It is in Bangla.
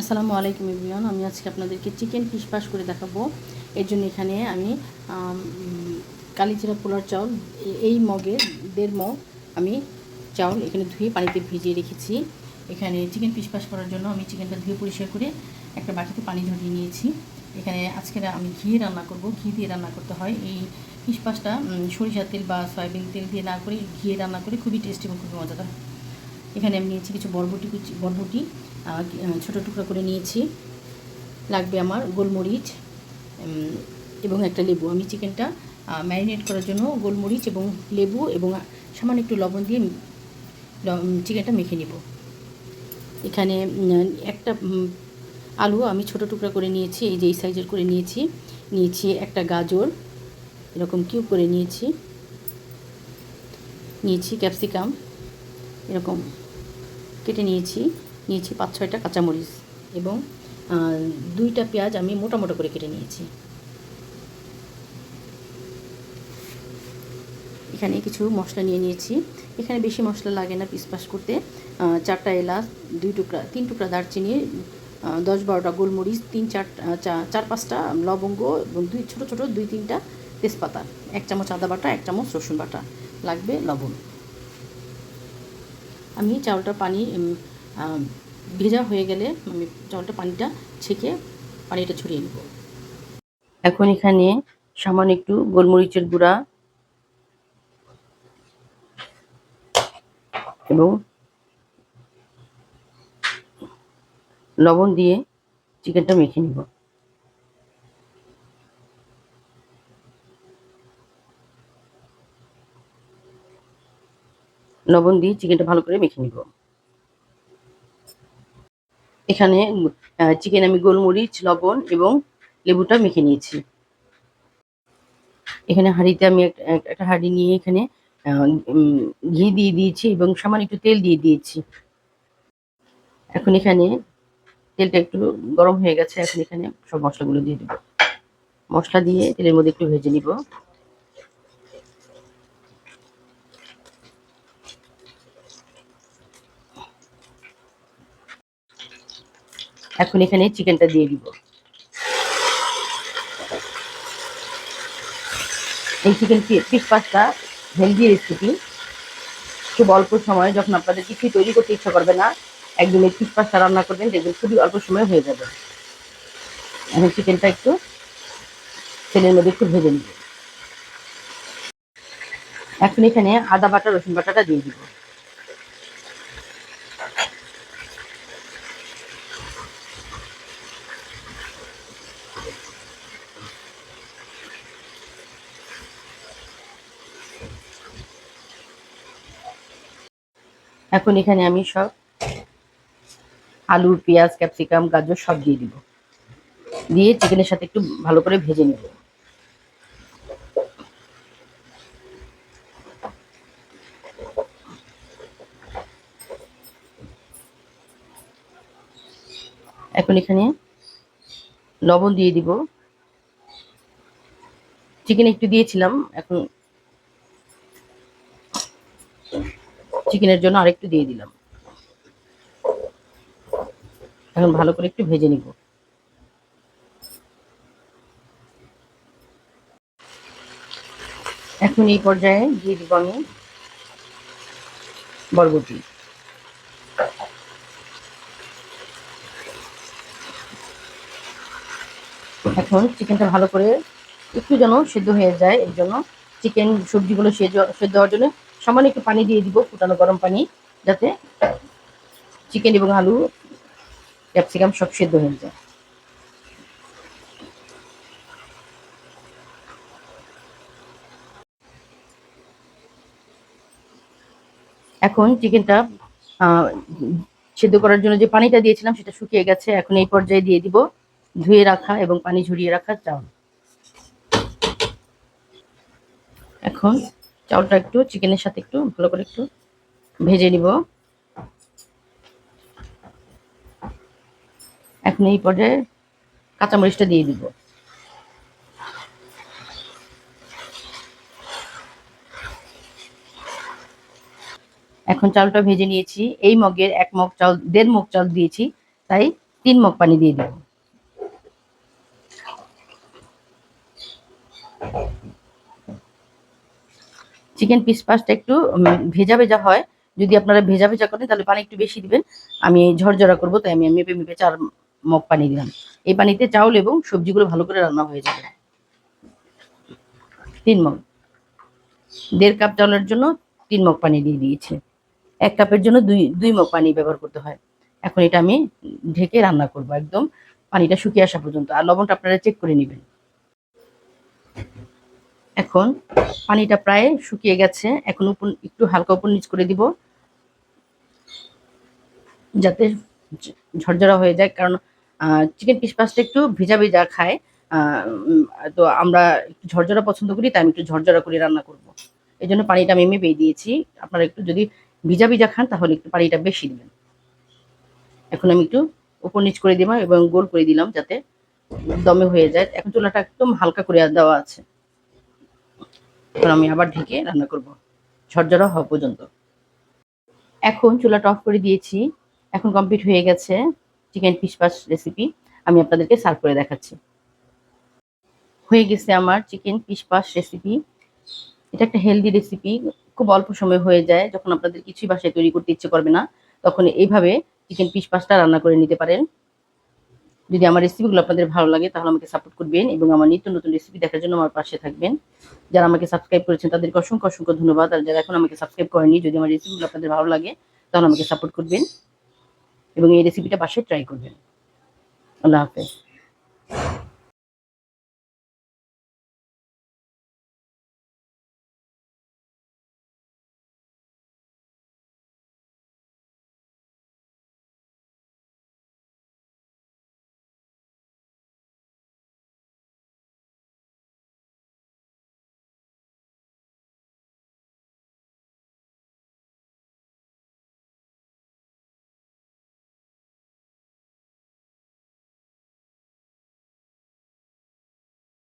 আসসালামু আলাইকুম ইবিয়ন আমি আজকে আপনাদেরকে চিকেন পাস করে দেখাবো। এর জন্য এখানে আমি কালিজিরা পোলার চাউল এই মগে দেড় মগ আমি চাউল এখানে ধুয়ে পানিতে ভিজিয়ে রেখেছি। এখানে চিকেন পাস করার জন্য আমি চিকেনটা ধুয়ে পরিষ্কার করে একটা বাটিতে পানি ঝরিয়ে নিয়েছি। এখানে আজকে আমি ঘি রান্না করব। ঘি দিয়ে রান্না করতে হয়। এই পাসটা সরিষার তেল বা সয়াবিন তেল দিয়ে না করে ঘি রান্না করে খুবই টেস্টি এবং খুবই মজাদার। এখানে আমি নিয়েছি কিছু বরবটি, কুচি, বরবটি ছোটো টুকরা করে নিয়েছি। লাগবে আমার গোলমরিচ এবং একটা লেবু। আমি চিকেনটা ম্যারিনেট করার জন্য গোলমরিচ এবং লেবু এবং সামান্য একটু লবণ দিয়ে চিকেনটা মেখে নেব। এখানে একটা আলু আমি ছোট টুকরা করে নিয়েছি, এই যে এই সাইজের করে নিয়েছি। নিয়েছি একটা গাজর, এরকম কিউব করে নিয়েছি। নিয়েছি ক্যাপসিকাম, এরকম। কেটে নিয়েছি নিয়েছি পাঁচ ছয়টা কাঁচামরিচ এবং দুইটা পেঁয়াজ আমি মোটা মোটা করে কেটে নিয়েছি। এখানে কিছু মশলা নিয়ে নিয়েছি। এখানে বেশি মশলা লাগে না পিসপাস করতে। চারটা এলাচ, দুই টুকরা, তিন টুকরা দারচিনি দশ বারোটা গোলমরিচ, তিন চার চার পাঁচটা লবঙ্গ এবং দুই, ছোটো ছোটো দুই তিনটা তেজপাতা, এক চামচ আদা বাটা, এক চামচ রসুন বাটা লাগবে লবণ। আমি চাউলটা পানি ভেজা হয়ে গেলে আমি চাউলটা পানিটা ছেঁকে পানিটা ছড়িয়ে নেব। এখন এখানে সামান্য একটু গোলমরিচের গুঁড়া এবং লবণ দিয়ে চিকেনটা মেখে নিব। লবণ দিয়ে চিকেনটা ভালো করে মেখে নিব। এখানে চিকেন আমি গোলমরিচ, লবণ এবং লেবুটা মেখে নিয়েছি। এখানে হাঁড়িতে আমি এক- এক- একটা হাঁড়ি নিয়ে এখানে ঘি দিয়ে দিয়েছি এবং সামান্য একটু তেল দিয়ে দিয়েছি। এখন এখানে তেলটা একটু গরম হয়ে গেছে, এখন এখানে সব মশলাগুলো দিয়ে দেবো। মশলা দিয়ে তেলের মধ্যে একটু ভেজে নিব। এখন এখানে চিকেনটা দিয়ে দিব। এই chicken piece pasta healthy recipe খুব অল্প সময় যখন আপনাদের কিছুই তৈরি করতে ইচ্ছা করবে না, একদিন এই পিস পাস্তা রান্না করবেন, দেখবেন খুবই অল্প সময় হয়ে যাবে। এখন চিকেনটা একটু তেলের মধ্যে একটু ভেজে নিব। এখন এখানে আদা বাটা, রসুন বাটাটা দিয়ে দিব। এখন এখানে আমি সব আলু পেঁয়াজ, ক্যাপসিকাম, গাজর সব দিয়ে দিব। দিয়ে চিকেনের সাথে একটু ভালো করে ভেজে নিব। এখন এখানে লবণ দিয়ে দিব। চিকেন একটু দিয়েছিলাম, এখন চিকেনের জন্য আরেকটু দিয়ে দিলাম। এখন ভালো করে একটু ভেজে নিব। এখন এই পর্যায়ে দিয়ে দিব আমি বরবটি। এখন চিকেনটা ভালো করে একটু যেন সেদ্ধ হয়ে যায়, এর জন্য চিকেন সবজিগুলো সেদ্ধ সেদ্ধ হওয়ার জন্য সামান্য একটু পানি দিয়ে দিব, ফুটানো গরম পানি, যাতে চিকেন এবং আলু ক্যাপসিকাম সব সেদ্ধ হয়ে যায়। এখন চিকেনটা সেদ্ধ করার জন্য যে পানিটা দিয়েছিলাম, সেটা শুকিয়ে গেছে। এখন এই পর্যায়ে দিয়ে দিব, ধুয়ে রাখা এবং পানি ঝরিয়ে রাখা চাউল। এখন চাউলটা একটু চিকেনের সাথে একটু, ভালো করে একটু ভেজে নিব। এখন এই পর্যায়ে কাঁচামরিচটা দিয়ে দিব। এখন চালটা ভেজে নিয়েছি। এই মগের এক মগ চাল দেড় মগ চাল দিয়েছি, তাই তিন মগ পানি দিয়ে দিব। চিকেন পিস পাসটা একটু ভেজা ভেজা হয়। যদি আপনারা ভেজা ভেজা করেন, তাহলে পানি একটু বেশি দিবেন। আমি ঝরঝরা করব, তাই আমি মেপে মেপে চার মগ পানি দিলাম। এই পানিতে চাউল এবং সবজিগুলো ভালো করে রান্না হয়ে যাবে। তিন মগ। দেড় কাপ চাউলের জন্য তিন মগ পানি দিয়ে দিয়েছি। এক কাপের জন্য দুই দুই মগ পানি ব্যবহার করতে হয়। এখন এটা আমি ঢেকে রান্না করব একদম। পানিটা শুকিয়ে আসা পর্যন্ত। আর লবণটা আপনারা চেক করে নেবেন। এখন পানিটা প্রায় শুকিয়ে গেছে। এখন উপর, একটু হালকা উপর নিচ করে দিব। যাতে ঝরঝরা হয়ে যায়, কারণ চিকেন পিস পাসটা একটু ভিজা ভিজা খায়। তো আমরা একটু ঝরঝরা পছন্দ করি, তাই আমি একটু ঝরঝরা করে রান্না করব। এই জন্য পানিটা আমি মেপে দিয়েছি। আপনারা একটু যদি ভিজা ভিজা খান, তাহলে একটু পানিটা বেশি দিবেন। এখন আমি একটু উপর নিচ করে দিলাম এবং গোল করে দিলাম যাতে দমে হয়ে যায়। এখন চুলাটা একদম হালকা করে দেওয়া আছে। এখন আমি আবার ঢেকে রান্না করব। ঝরঝরা হওয়া পর্যন্ত। এখন চুলাটা অফ করে দিয়েছি। এখন কমপ্লিট হয়ে গেছে চিকেন পিস পাস রেসিপি আমি আপনাদেরকে সার্ভ করে দেখাচ্ছি। হয়ে গেছে আমার চিকেন পিস পাস রেসিপি এটা একটা হেলদি রেসিপি খুব অল্প সময় হয়ে যায়। যখন আপনাদের কিছুই বাসায় তৈরি করতে ইচ্ছে করবে না, তখন এইভাবে চিকেন পিস রান্না করে নিতে পারেন। যদি আমার রেসিপিগুলো আপনাদের ভালো লাগে, তাহলে আমাকে সাপোর্ট করবেন এবং আমার নিত্য নতুন রেসিপি দেখার জন্য আমার পাশে থাকবেন। যারা আমাকে সাবস্ক্রাইব করেছেন, তাদেরকে অসংখ্য অসংখ্য ধন্যবাদ। আর যারা এখন আমাকে সাবস্ক্রাইব করেনি, যদি আমার রেসিপিগুলো আপনাদের ভালো লাগে, তাহলে আমাকে সাপোর্ট করবেন এবং এই রেসিপিটা পাশে ট্রাই করবেন। আল্লাহ হাফেজ।